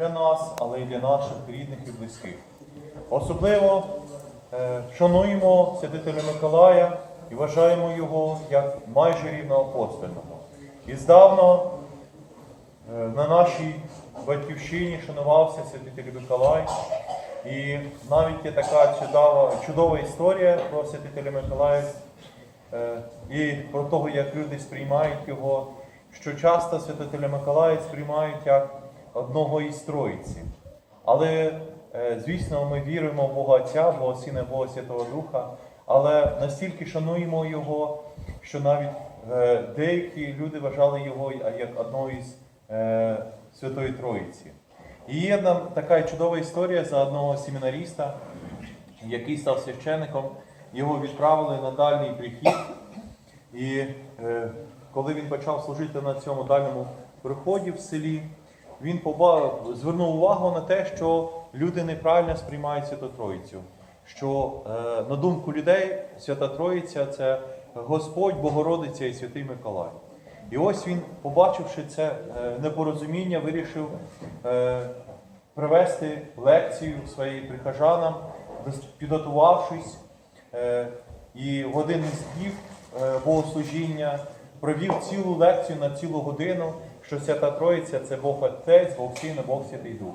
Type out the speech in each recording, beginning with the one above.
для нас, але й для наших рідних і близьких. Особливо е, шануємо святителя Миколая і вважаємо його як майже рівноапостольного. І здавна е, на нашій батьківщині шанувався святитель Миколай. І навіть є така чудова, чудова історія про святителя Миколая е, і про того, як люди сприймають його, що часто святителя Миколая сприймають як одного із Троїці. Але, е, звісно, ми віримо в Бога Отця, Бога Сина, Бога Святого Духа, але настільки шануємо Його, що навіть е, деякі люди вважали його як одного із е, Святої Троїці. І є одна така чудова історія за одного семінаріста, який став священником. Його відправили на дальній прихід. І е, коли він почав служити на цьому дальньому приході в селі, він звернув увагу на те, що люди неправильно сприймають Святу Троїцю. Що, е, на думку людей, Свята Троїця це Господь, Богородиця і Святий Миколай. І ось він, побачивши це е, непорозуміння, вирішив е, привести лекцію своїм прихожанам, підготувавшись. І в один із днів богослужіння провів цілу лекцію на цілу годину, що Свята Троїця це Бог Отець, Бог Син Бог Святий Дух.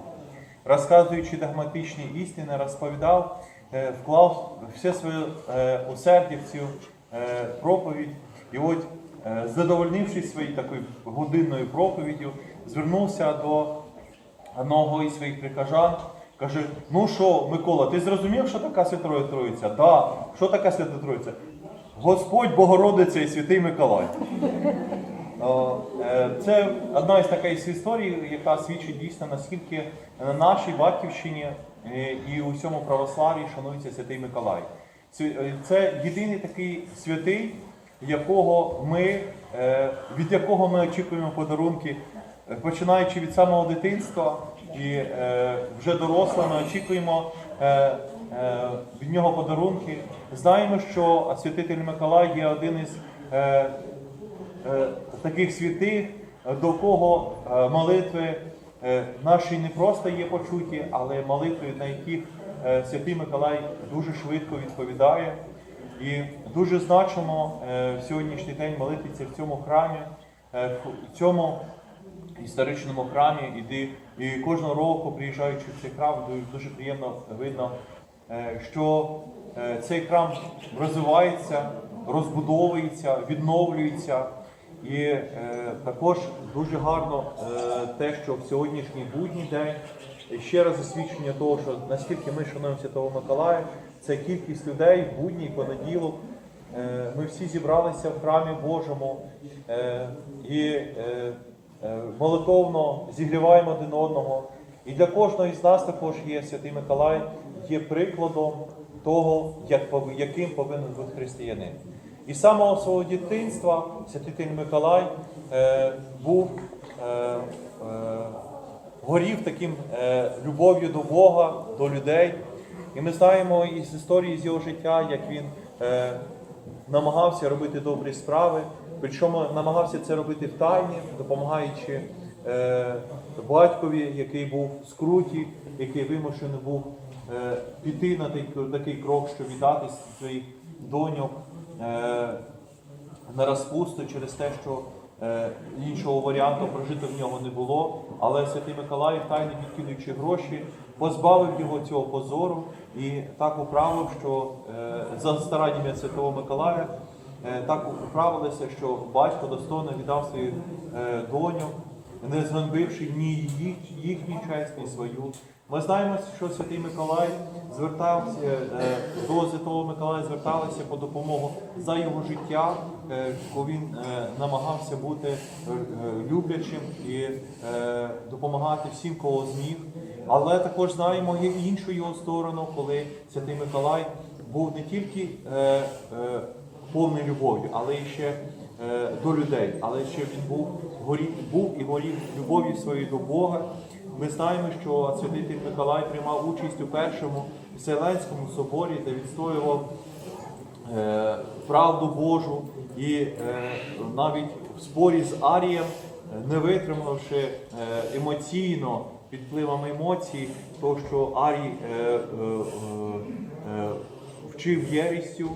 Розказуючи догматичні істини, розповідав, е, вклав все своє е, усердя в цю е, проповідь. І от, задовольнившись своєю такою годинною проповіддю, звернувся до одного із своїх прихожан, каже: ну що, Микола, ти зрозумів, що така Святої Троїця? Да. Що така Свята Троїця? Господь, Богородиця і Святий Миколай. Е, Це одна із таких історій, яка свідчить дійсно, наскільки на нашій батьківщині е, і у всьому православ'ї шанується Святий Миколай. Це- е, єдиний такий святий, якого ми, від якого ми очікуємо подарунки, починаючи від самого дитинства і вже дорослими очікуємо від нього подарунки. Знаємо, що святитель Миколай є один із таких святих, е, до кого е, молитви е, наші не просто є почуті, але молитви, на яких е, святий Миколай дуже швидко відповідає. І дуже значимо е, в сьогоднішній день молитися в цьому храмі, е, в цьому історичному храмі, іди, і кожного року, приїжджаючи в цей храм, дуже, приємно видно, е, що е, цей храм розвивається, розбудовується, відновлюється. І е, також дуже гарно е, те, що в сьогоднішній будній день ще раз засвідчення того, що наскільки ми шануємо Святого Миколая, це кількість людей в будній понеділок. Е, Ми всі зібралися в храмі Божому е, і е, е, молитовно зігріваємо один одного. І для кожного із нас також є Святий Миколай, є прикладом того, як, яким повинен бути християнин. І з самого свого дитинства святитель Миколай е, був е, е, горів таким е, любов'ю до Бога, до людей. І ми знаємо із історії з його життя, як він е, намагався робити добрі справи, причому намагався це робити в тайні, допомагаючи е, батькові, який був в скруті, який вимушений був е, піти на такий, крок, щоб віддати своїх доньок на розпусту через те, що е, іншого варіанту прожити в нього не було. Але Святий Миколай, тайно відкидуючи гроші, позбавив його цього позору і так управив, що е, за стараннями Святого Миколая е, так управилося, що батько достойно віддав свою е, доню, не зганьбивши ні їхню честь, ні свою. Ми знаємо, що Святий Миколай звертався е, до Святого Миколая зверталися по допомогу за його життя, е, коли він е, намагався бути люблячим і допомагати всім, кого зміг. Але також знаємо і іншу його сторону, коли Святий Миколай був не тільки повний любов'ю, але і ще до людей, але ще він був, горів, був і горів любов'ю своєю до Бога. Ми знаємо, що святитель Миколай приймав участь у першому Вселенському соборі, де відстоював е, правду Божу і е, навіть в спорі з Арієм, е, не витримавши е, емоційно під впливом емоцій, то що Арій е, е, е, вчив єрістю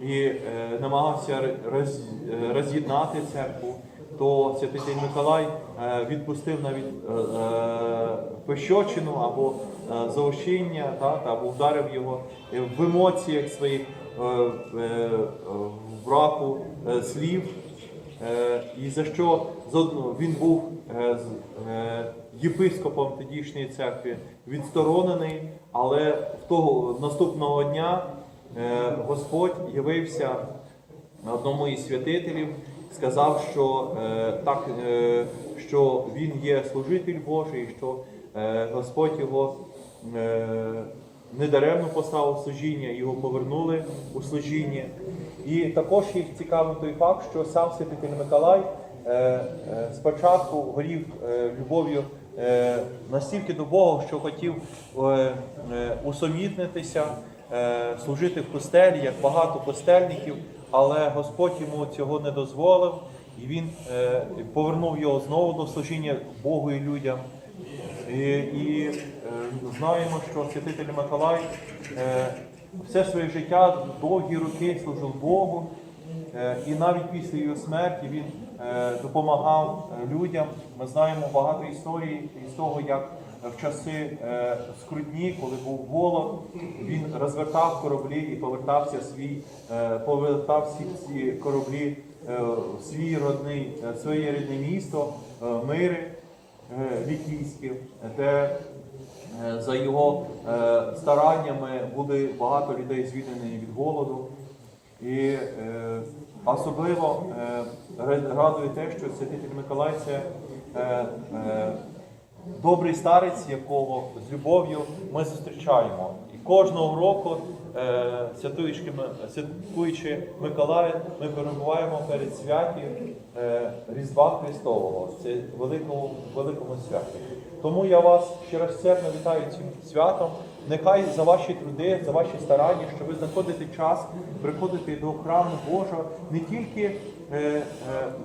і е, намагався роз, е, роз'єднати церкву, то святитель Миколай е, відпустив навіть е, е, пощочину або заощіння, так, або вдарив його в емоціях своїх в браку слів. І за що він був єпископом тодішньої церкви відсторонений, але в того наступного дня Господь явився одному із святителів, сказав, що е, так, е, що він є служитель Божий, що е, Господь його недаремно поставив служіння, його повернули у служіння. І також є цікавий той факт, що сам святитель Миколай спочатку горів любов'ю настільки до Бога, що хотів усамітнитися, е, служити в костелі, як багато костельників, але Господь йому цього не дозволив, і він е, повернув його знову до служіння Богу і людям. І, і е, знаємо, що святитель Миколай е, все своє життя довгі роки служив Богу, і навіть після його смерті він допомагав людям. Ми знаємо багато історій із того, як в часи е, скрутні, коли був голод, він розвертав кораблі і повертався свій, е, повертав всі ці кораблі е, в свій родний, е, своє рідне місто, е, мири е, лікійське, де за його стараннями були багато людей звільнені від голоду. І особливо е, радує те, що святитель Миколай це добрий старець, якого з любов'ю ми зустрічаємо. І кожного року, е, святуючи, святкуючи Миколая, ми перебуваємо перед святі е, Різдва Христового, це великому, великому святі. Тому я вас щиросердно вітаю цим святом. Нехай за ваші труди, за ваші старання, що ви знаходите час приходити до храму Божого, не тільки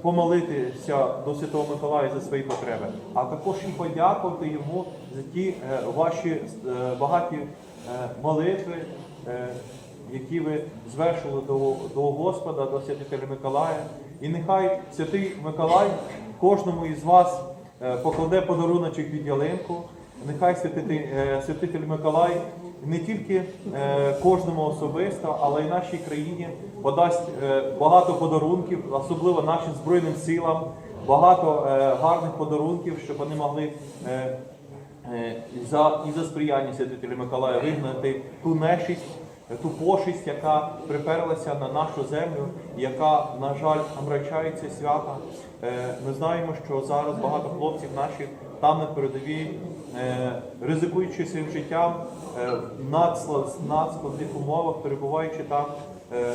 помолитися до Святого Миколая за свої потреби, а також і подякувати йому за ті е, ваші е, багаті е, молитви, е, які ви звершили до, до Господа, до святителя Миколая. І нехай святий Миколай кожному із вас е, покладе подаруночок від ялинку. Нехай е, святитель Миколай не тільки е, кожному особисто, але й нашій країні подасть е, багато подарунків, особливо нашим Збройним силам, багато е, гарних подарунків, щоб вони могли за, і за сприяння святителя Миколая вигнати ту нечисть, ту пошість, яка приперлася на нашу землю, яка, на жаль, омрачається свята. Ми знаємо, що зараз багато хлопців наших там на передовій, е, ризикуючи своїм життям е, в надскладних умовах, перебуваючи там. е,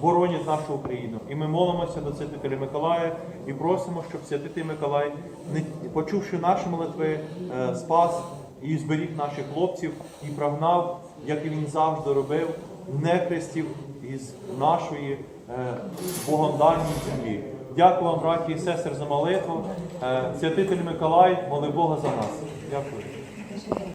боронять нашу Україну. І ми молимося до святителя Миколая і просимо, щоб святитель Миколай, почувши наші молитви, спас і зберіг наших хлопців і прогнав, як і він завжди робив, нехрестів із нашої Богом землі. Дякую вам, браті і сестри, за молитву. Е, Святитель Миколай, моли Бога за нас. Дякую.